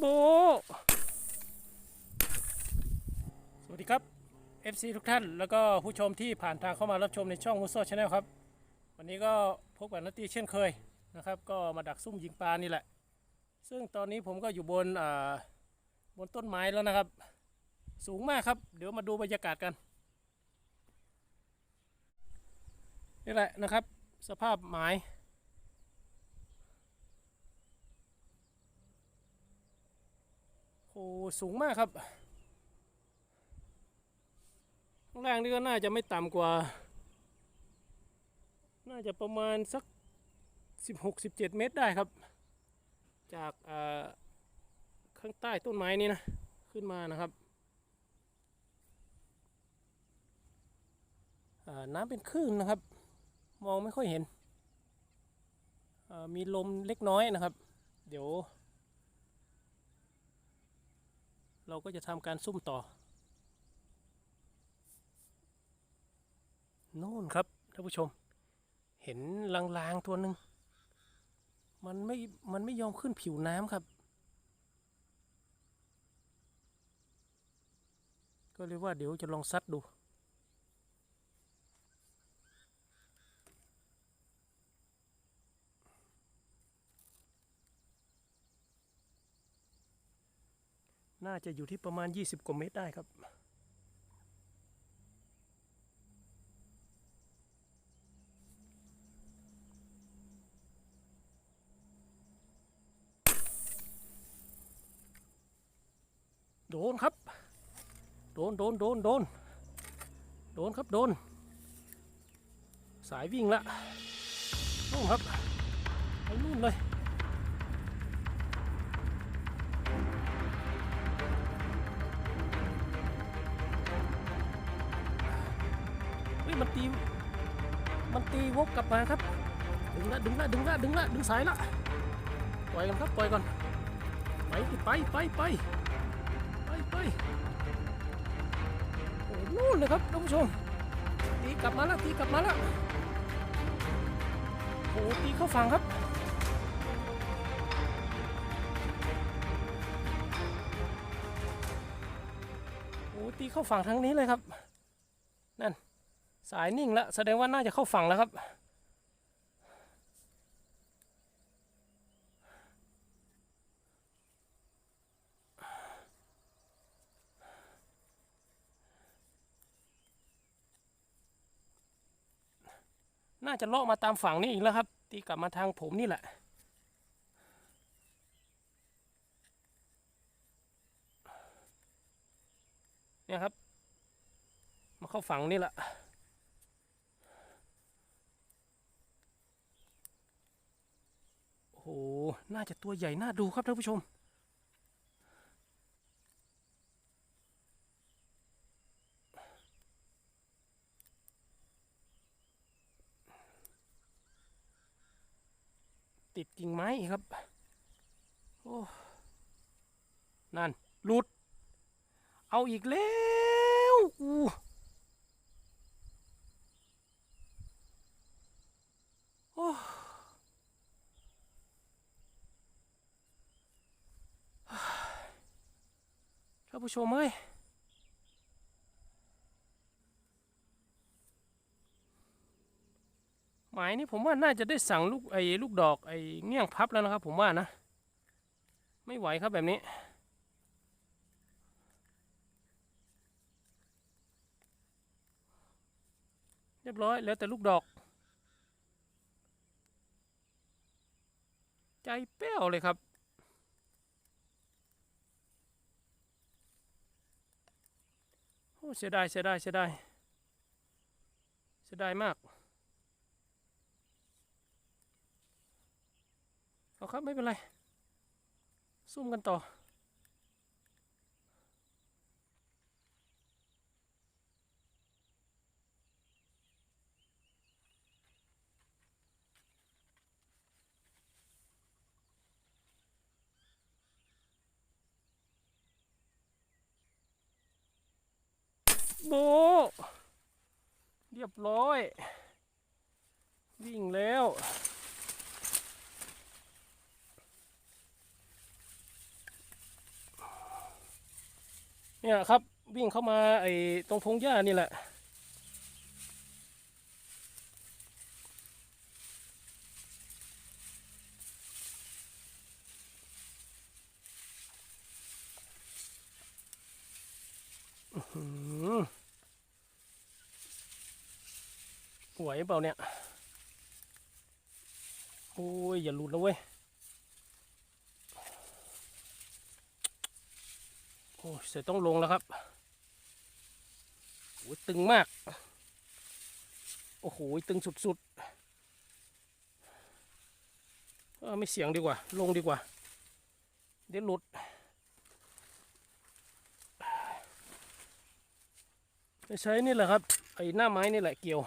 โบ สวัสดีครับ FC ทุกท่าน แล้วก็ผู้ชมที่ผ่านทางเข้ามารับชมในช่องมูโซ่ชาแนลครับ วันนี้ก็พบกับนัตตี้เช่นเคยนะครับ ก็มาดักซุ่มยิงปลานี่แหละ ซึ่งตอนนี้ผมก็อยู่บนอ่าบนต้นไม้แล้วนะครับ สูงมากครับ เดี๋ยวมาดูบรรยากาศกัน นี่แหละนะครับ สภาพหมาย โอ้สูงมากครับข้างล่างนี่ก็น่าจะไม่ต่ำกว่า น่าจะประมาณสัก 16-17 เมตรได้ครับ จากข้างใต้ต้นไม้นี้นะ ขึ้นมานะครับน้ำเป็นคลื่นนะครับ มองไม่ค่อยเห็นมีลมเล็กน้อยนะครับ เดี๋ยว เราก็จะทำการซุ่มต่อโน่นครับท่านผู้ชม เห็นลางๆตัวหนึ่งมันไม่ มันไม่ยอมขึ้นผิวน้ำครับ ก็เลยว่าเดี๋ยวจะลองซัดดู น่าจะอยู่ที่ประมาณ 20 กว่าเมตรได้ครับ โดนครับ โดนโดนโดนโดนโดนครับโดน สายวิ่งละนู่นครับไปนู่นเลย ตีมันตีวกกลับมาครับ ดึงละดึงละดึงละดึงละดึงสายละปล่อยกันครับปล่อยก่อนไปไปไปไปไปไปโอ้นู่นเลยครับท่านผู้ชมตีกลับมาล้วตีกลับมาล้วโอ้ตีเข้าฝั่งครับโอ้ตีเข้าฝั่งทางนี้เลยครับนั่น สายนิ่งแล้ว แสดงว่าน่าจะเข้าฝั่งแล้วครับ น่าจะเลาะมาตามฝั่งนี้อีกแล้วครับ ตีกลับมาทางผมนี่แหละเนี่ยครับ มาเข้าฝั่งนี่แหละ โอ้โห น่าจะตัวใหญ่น่าดูครับท่านผู้ชม ติดกิ่งไม้ครับ โอ้ นั่นหลุด เอาอีกแล้ว อู้านผู้ชมเอ้ยหมายนี้ผมว่าน่าจะได้สั่งลูกไอ้ลูกดอกไอ้เงี้ยงพับแล้วนะครับ ผมว่านะ ไม่ไหวครับแบบนี้เรียบร้อยแล้วแต่ลูกดอก ใจเป้วเลยครับ โอ้ เสียดายเสียดายเสียดายเสียดายมาก เอาครับไม่เป็นไรซุ่มกันต่อ โบ เรียบร้อย วิ่งแล้ว เนี่ยครับวิ่งเข้ามาไอ้ตรงพงหญ้านี่แหละ หวเปล่าเนี่ย โอ้ย อย่าหลุดนะเว้ย โอ้ยเสร็จต้องลงแล้วครับโอ้ยตึงมาก โอ้โห ตึงสุดๆเออไม่เสียงดีกว่า ลงดีกว่า เดี๋ยวหลุดไม่ใช้นี่แหละครับ ไอ้หน้าไม้นี่แหละเกี่ยว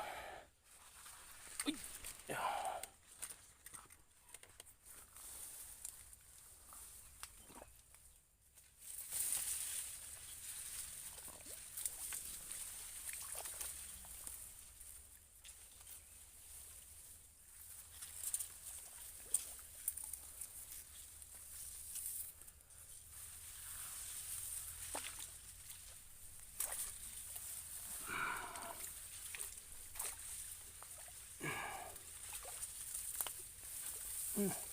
Mm.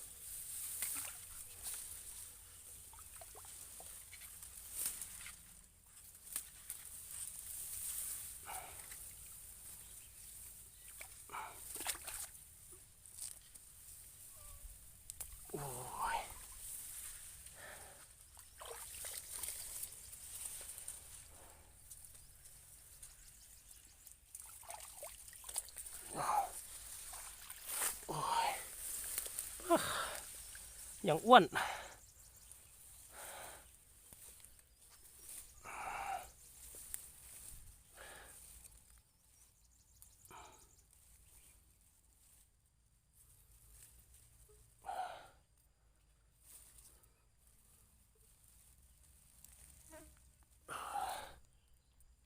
อย่างอ้วนน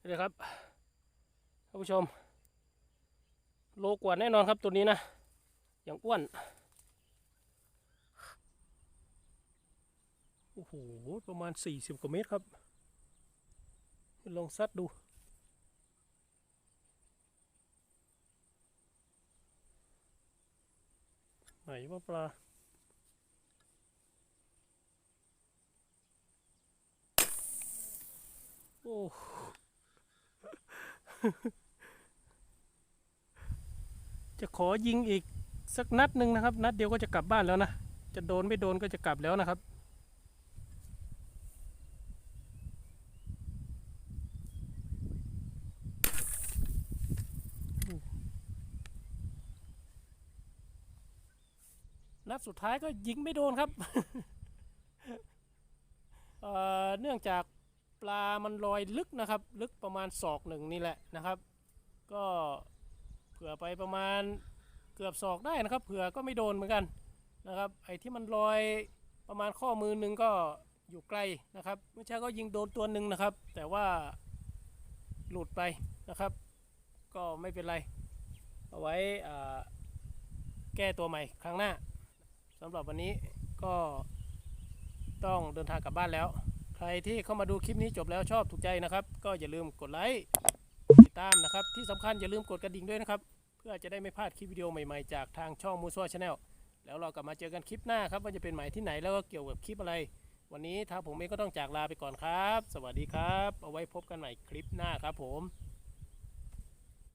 ี่เลยครับท่านผู้ชมโลกว่าแน่นอนครับตัวนี้นะ อย่างอ้วน โอ้โห ประมาณ 40 กว่าเมตรครับ ลองซัดดูไหนว่าปลา โอ้จะขอยิงอีกสักนัดหนึ่งนะครับ นัดเดียวก็จะกลับบ้านแล้วนะ จะโดนไม่โดนก็จะกลับแล้วนะครับ สุดท้ายก็ยิงไม่โดนครับเนื่องจากปลามันลอยลึกนะครับ ลึกประมาณศอกหนึ่งนี่แหละนะครับ ก็เผื่อไปประมาณเกือบศอกได้นะครับ เผื่อก็ไม่โดนเหมือนกันนะครับ ไอ้ที่มันลอยประมาณข้อมือหนึ่งก็อยู่ไกลนะครับเมื่อเช้าก็ยิงโดนตัวหนึ่งนะครับ แต่ว่าหลุดไปนะครับ ก็ไม่เป็นไร เอาไว้แก้ตัวใหม่ครั้งหน้า สำหรับวันนี้ก็ต้องเดินทางกลับบ้านแล้ว ใครที่เข้ามาดูคลิปนี้จบแล้วชอบถูกใจนะครับ ก็อย่าลืมกดไลค์ติดตามนะครับ ที่สำคัญอย่าลืมกดกระดิ่งด้วยนะครับ เพื่อจะได้ไม่พลาดคลิปวิดีโอใหม่ๆจากทางช่องมูซัวชาแนลแล้วเรากลับมาเจอกันคลิปหน้าครับว่าจะเป็นหมายที่ไหนแล้วก็เกี่ยวกับคลิปอะไร วันนี้ทางผมเองก็ต้องจากลาไปก่อนครับ สวัสดีครับ เอาไว้พบกันใหม่คลิปหน้าครับผม